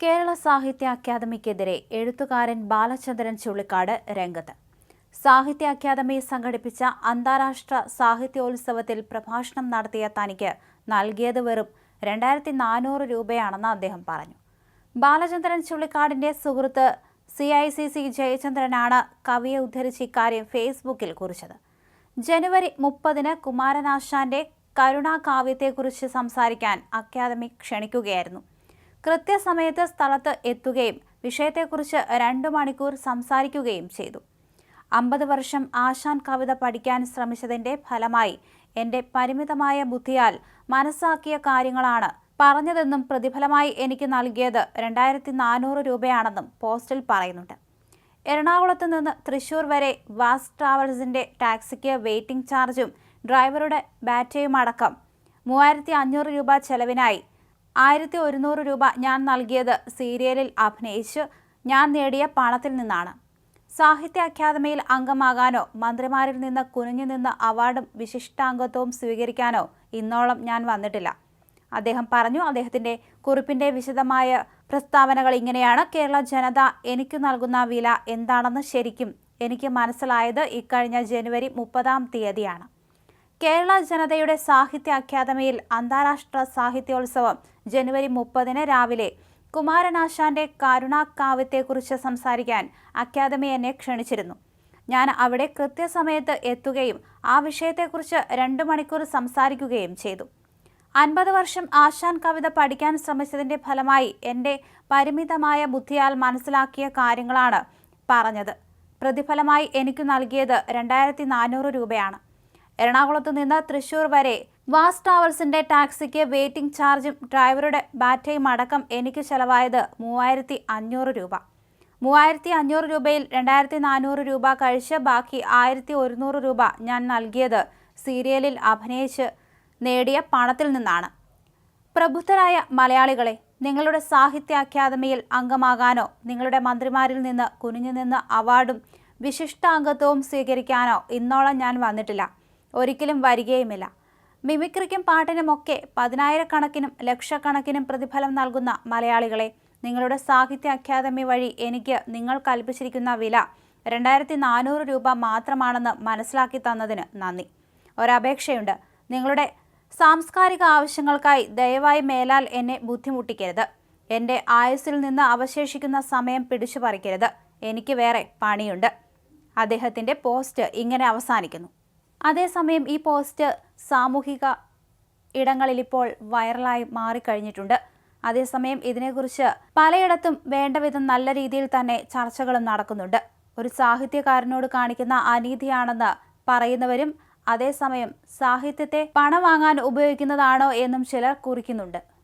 കേരള സാഹിത്യ അക്കാദമിക്കെതിരെ എഴുത്തുകാരൻ ബാലചന്ദ്രൻ ചുള്ളിക്കാട് രംഗത്ത്. സാഹിത്യ അക്കാദമി സംഘടിപ്പിച്ച അന്താരാഷ്ട്ര സാഹിത്യോത്സവത്തിൽ പ്രഭാഷണം നടത്തിയ തനിക്ക് നൽകിയത് വെറും രണ്ടായിരത്തി നാനൂറ് രൂപയാണെന്ന് അദ്ദേഹം പറഞ്ഞു. ബാലചന്ദ്രൻ ചുള്ളിക്കാടിന്റെ സുഹൃത്ത് സി ഐ സി സി ജയചന്ദ്രനാണ് കവിയെ ഉദ്ധരിച്ച് ഇക്കാര്യം ഫേസ്ബുക്കിൽ കുറിച്ചത്. ജനുവരി മുപ്പതിന് കുമാരനാശാന്റെ കരുണാകാവ്യത്തെക്കുറിച്ച് സംസാരിക്കാൻ അക്കാദമി ക്ഷണിക്കുകയായിരുന്നു. കൃത്യസമയത്ത് സ്ഥലത്ത് എത്തുകയും വിഷയത്തെക്കുറിച്ച് രണ്ടു മണിക്കൂർ സംസാരിക്കുകയും ചെയ്തു. അമ്പത് വർഷം ആശാൻ കവിത പഠിക്കാൻ ശ്രമിച്ചതിന്റെ ഫലമായി എന്റെ പരിമിതമായ ബുദ്ധിയാൽ മനസ്സാക്കിയ കാര്യങ്ങളാണ് പറഞ്ഞതെന്നും പ്രതിഫലമായി എനിക്ക് നൽകിയത് രണ്ടായിരത്തി നാനൂറ് രൂപയാണെന്നും പോസ്റ്റിൽ പറയുന്നുണ്ട്. എറണാകുളത്ത് നിന്ന് തൃശൂർ വരെ വാസ് ട്രാവൽസിന്റെ ടാക്സിക്ക് വെയിറ്റിംഗ് ചാർജും ഡ്രൈവറുടെ ബാറ്റയും അടക്കം മൂവായിരത്തി അഞ്ഞൂറ് രൂപ ചെലവിനായി ആയിരത്തി ഒരുന്നൂറ് രൂപ ഞാൻ നൽകിയത് സീരിയലിൽ അഭിനയിച്ച് ഞാൻ നേടിയ പണത്തിൽ നിന്നാണ്. സാഹിത്യ അക്കാദമിയിൽ അംഗമാകാനോ മന്ത്രിമാരിൽ നിന്ന് കുനിഞ്ഞു നിന്ന് അവാർഡും വിശിഷ്ടാംഗത്വവും സ്വീകരിക്കാനോ ഇന്നോളം ഞാൻ വന്നിട്ടില്ല. അദ്ദേഹം പറഞ്ഞു അദ്ദേഹത്തിന്റെ കുറിപ്പിന്റെ വിശദമായ പ്രസ്താവനകൾ ഇങ്ങനെയാണ്. കേരള ജനത എനിക്ക് നൽകുന്ന വില എന്താണെന്ന് ശരിക്കും എനിക്ക് മനസ്സിലായത് ഇക്കഴിഞ്ഞ ജനുവരി മുപ്പതാം തീയതിയാണ്. കേരള ജനതയുടെ സാഹിത്യ അക്കാദമിയിൽ അന്താരാഷ്ട്ര സാഹിത്യോത്സവം ജനുവരി മുപ്പതിന് രാവിലെ. കുമാരനാശാന്റെ കാരുണാകാവ്യത്തെക്കുറിച്ച് സംസാരിക്കാൻ അക്കാദമി എന്നെ ക്ഷണിച്ചിരുന്നു. ഞാൻ അവിടെ കൃത്യസമയത്ത് എത്തുകയും ആ വിഷയത്തെക്കുറിച്ച് രണ്ടു മണിക്കൂർ സംസാരിക്കുകയും ചെയ്തു. അൻപത് വർഷം ആശാൻ കവിത പഠിക്കാൻ ശ്രമിച്ചതിന്റെ ഫലമായി എന്റെ പരിമിതമായ ബുദ്ധിയാൽ മനസ്സിലാക്കിയ കാര്യങ്ങളാണ് പറഞ്ഞത്. പ്രതിഫലമായി എനിക്ക് നൽകിയത് രണ്ടായിരത്തി നാനൂറ് രൂപയാണ്. എറണാകുളത്ത് നിന്ന് തൃശൂർ വരെ വാസ് ട്രാവൽസിന്റെ ടാക്സിക്ക് വെയിറ്റിംഗ് ചാർജും ഡ്രൈവറുടെ ബാറ്റയും അടക്കം എനിക്ക് ചെലവായത് മൂവായിരത്തി അഞ്ഞൂറ് രൂപ. മൂവായിരത്തി അഞ്ഞൂറ് രൂപയിൽ രണ്ടായിരത്തി നാനൂറ് രൂപ കഴിച്ച് ബാക്കി ആയിരത്തി ഒരുന്നൂറ് രൂപ ഞാൻ നൽകിയത് സീരിയലിൽ അഭിനയിച്ച് നേടിയ പണത്തിൽ നിന്നാണ്. പ്രബുദ്ധരായ മലയാളികളെ നിങ്ങളുടെ സാഹിത്യ അക്കാദമിയിൽ അംഗമാകാനോ നിങ്ങളുടെ മന്ത്രിമാരിൽ നിന്ന് കുനിഞ്ഞു നിന്ന് അവാർഡും വിശിഷ്ടാംഗത്വവും സ്വീകരിക്കാനോ ഇന്നോളം ഞാൻ വന്നിട്ടില്ല. ഒരിക്കലും വരികയുമില്ല. മിമിക്രിക്കും പാട്ടിനുമൊക്കെ പതിനായിരക്കണക്കിനും ലക്ഷക്കണക്കിനും പ്രതിഫലം നൽകുന്ന മലയാളികളെ നിങ്ങളുടെ സാഹിത്യ അക്കാദമി വഴി എനിക്ക് നിങ്ങൾ കൽപ്പിച്ചിരിക്കുന്ന വില രണ്ടായിരത്തി നാനൂറ് രൂപ മാത്രമാണെന്ന് മനസ്സിലാക്കി തന്നതിന് നന്ദി. ഒരപേക്ഷയുണ്ട്. നിങ്ങളുടെ സാംസ്കാരിക ആവശ്യങ്ങൾക്കായി ദയവായി മേലാൽ എന്നെ ബുദ്ധിമുട്ടിക്കരുത്. എന്റെ ആയുസ്സിൽ നിന്ന് അവശേഷിക്കുന്ന സമയം പിടിച്ചു പറിക്കരുത് എനിക്ക് വേറെ പണിയുണ്ട്. അദ്ദേഹത്തിന്റെ പോസ്റ്റ് ഇങ്ങനെ അവസാനിക്കുന്നു. അതേസമയം ഈ പോസ്റ്റ് സാമൂഹിക ഇടങ്ങളിൽ ഇപ്പോൾ വൈറലായി മാറിക്കഴിഞ്ഞിട്ടുണ്ട്. അതേസമയം ഇതിനെക്കുറിച്ച് പലയിടത്തും വേണ്ട വിധം നല്ല രീതിയിൽ തന്നെ ചർച്ചകളും നടക്കുന്നുണ്ട്. ഒരു സാഹിത്യകാരനോട് കാണിക്കുന്ന അനീതിയാണെന്ന് പറയുന്നവരും അതേസമയം സാഹിത്യത്തെ പണം വാങ്ങാൻ ഉപയോഗിക്കുന്നതാണോ എന്നും ചിലർ കുറിക്കുന്നുണ്ട്.